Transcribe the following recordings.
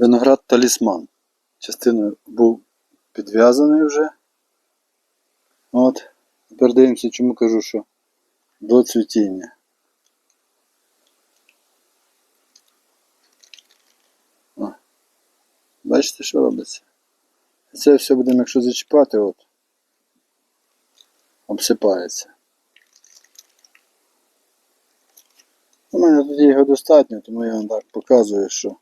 Виноград талісман. Частиною був підв'язаний вже. От. Тепер дивимося, чому кажу, що до цвітіння. О. Бачите, що робиться? Це все будемо, якщо зачіпати, от, обсипається. У мене тут його достатньо, тому я вам так показую, що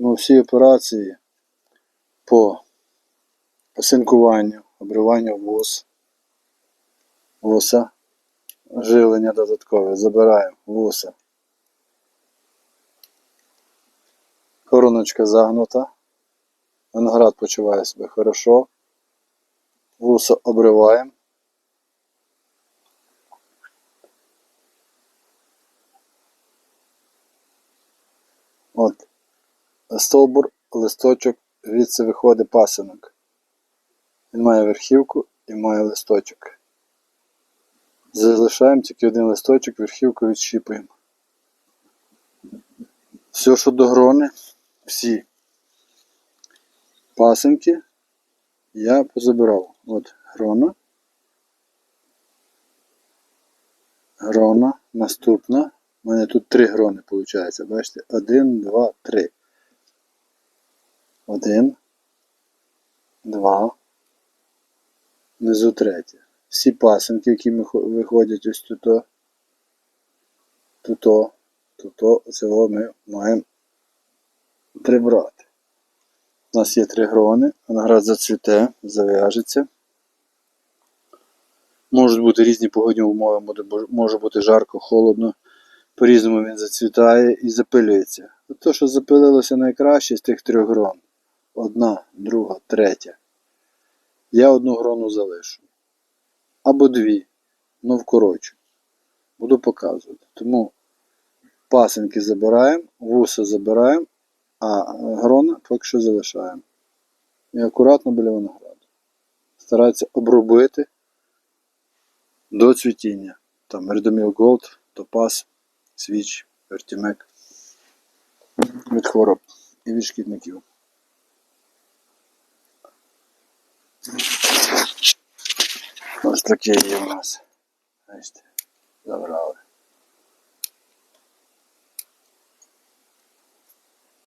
тому всі операції по посинкуванню, обриванню вуз, вуса, жилення додаткове, забираємо вуса. Короночка загнута. Виноград почуває себе хорошо. Вуса обриваємо. От. Стовбур, листочок, звідси виходить пасинок. Він має верхівку і має листочок. Залишаємо тільки один листочок, верхівку відщіпуємо. Все, що до грони, всі пасинки я позабирав. От грона. Грона. Наступна. У мене тут три грони виходить. Бачите? Один, два, три. Один. Два. Внизу третє. Всі пасинки, які виходять ось тут. Тут. Тут. Цього ми маємо прибрати. У нас є три грони, виноград зацвіте, зав'яжеться. Можуть бути різні погодні умови, може бути жарко, холодно. По-різному він зацвітає і запилюється. От то, що запилилося найкраще з тих трьох грон. Одна, друга, третя. Я одну грону залишу. Або дві, ну вкорочу. Буду показувати. Тому пасинки забираємо, вуса забираємо, а грона поки що залишаємо. І акуратно біля винограду. Стараються обробити до цвітіння. Там Мердоміл Голд, Топаз, Свіч, Вертімек від хвороб і від шкідників. Такі є у нас. Забрали.